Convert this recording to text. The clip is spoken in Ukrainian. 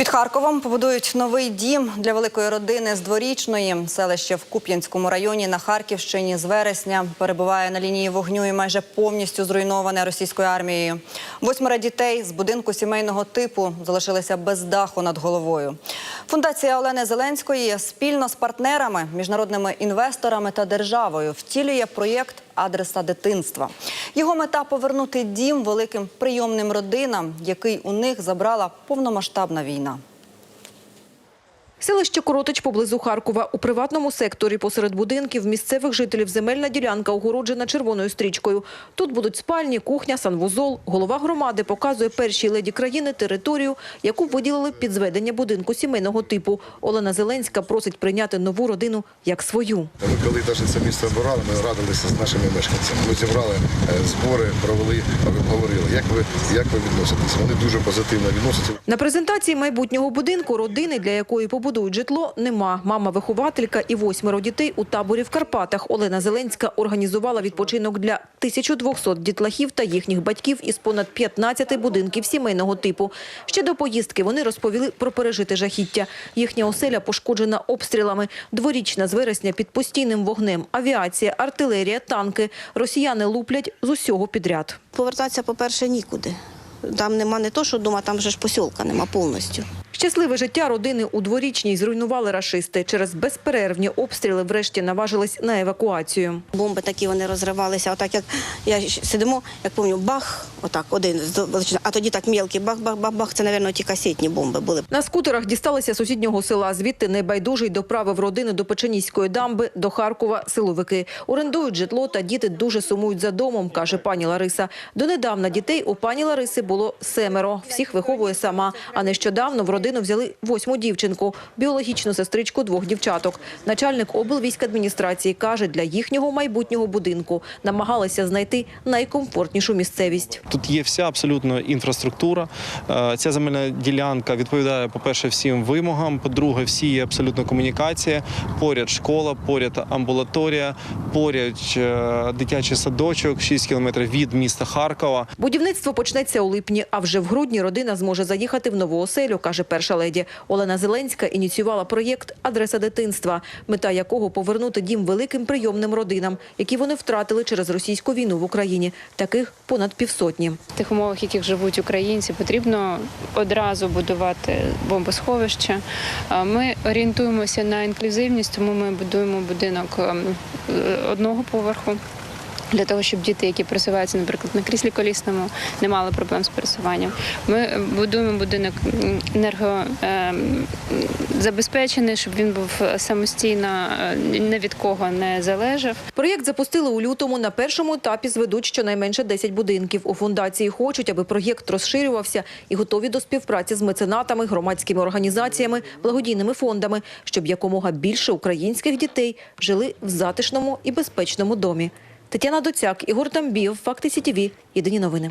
Під Харковом побудують новий дім для великої родини з дворічної. Селище в Куп'янському районі на Харківщині з вересня перебуває на лінії вогню і майже повністю зруйноване російською армією. Восьмеро дітей з будинку сімейного типу залишилися без даху над головою. Фундація Олени Зеленської спільно з партнерами, міжнародними інвесторами та державою втілює проєкт Адреса дитинства. Його мета повернути дім великим прийомним родинам, який у них забрала повномасштабна війна. Селище Коротич поблизу Харкова. У приватному секторі посеред будинків місцевих жителів земельна ділянка огороджена червоною стрічкою. Тут будуть спальні, кухня, санвузол. Голова громади показує першій леді країни територію, яку виділили під зведення будинку сімейного типу. Олена Зеленська просить прийняти нову родину як свою. Ми коли навіть це місце обирали, ми радилися з нашими мешканцями. Ми зібрали е, збори, провели, обговорили. Як ви, як ви відноситесь? Вони дуже позитивно відносяться. На презентації майбутнього будинку родини, для якої побудують житло, нема. Мама-вихователька і восьмеро дітей у таборі в Карпатах. Олена Зеленська організувала відпочинок для 1200 дітлахів та їхніх батьків із понад 15 будинків сімейного типу. Ще до поїздки вони розповіли про пережите жахіття. Їхня оселя пошкоджена обстрілами. Дворічна з вересня під постійним вогнем. Авіація, артилерія, танки. Росіяни луплять з усього підряд. Повертатися, по-перше, нікуди. Там нема не то, що дома, там вже ж посілка нема повністю. Щасливе життя родини у дворічній зруйнували рашисти. Через безперервні обстріли врешті наважились на евакуацію. Бомби такі вони розривалися. Отак як я сидимо, як пам'ятаю, бах, отак, один, а тоді так мілкі, бах, бах, бах, бах. Це, мабуть, ті касетні бомби були. На скутерах дісталися сусіднього села. Звідти небайдужий доправив родини до Печеніської дамби, до Харкова силовики. Орендують житло та діти дуже сумують за домом, каже пані Лариса. Донедавна дітей у пані Лариси було семеро. Всіх виховує сама. А нещодавно в родину взяли восьму дівчинку, біологічну сестричку двох дівчаток. Начальник облвійськадміністрації каже, для їхнього майбутнього будинку намагалися знайти найкомфортнішу місцевість. Тут є вся абсолютно інфраструктура. Е, Ця земельна ділянка відповідає, по-перше, всім вимогам. По-друге, всі є абсолютно комунікація. Поряд школа, поряд амбулаторія, поряд е, дитячий садочок, 6 кілометрів від міста Харкова. Будівництво почнеться у липні, а вже в грудні родина зможе заїхати в нову оселю, каже перша леді. Олена Зеленська ініціювала проєкт Адреса дитинства, мета якого повернути дім великим прийомним родинам, які вони втратили через російську війну в Україні. Таких понад півсотні. В тих умовах, в яких живуть українці, потрібно одразу будувати бомбосховище. Ми орієнтуємося на інклюзивність, тому ми будуємо будинок ем, одного поверху. Для того щоб діти, які пересуваються, наприклад, на кріслі колісному, не мали проблем з пересуванням. Ми будуємо будинок енергозабезпечений, щоб він був самостійно е, ні від кого не залежав. Проєкт запустили у лютому. На першому етапі зведуть щонайменше 10 будинків. У фундації хочуть, аби проєкт розширювався і готові до співпраці з меценатами, громадськими організаціями, благодійними фондами, щоб якомога більше українських дітей жили в затишному і безпечному домі. Тетяна Доцяк, Ігор Тамбів, Факти СІТІВІ. Єдині новини.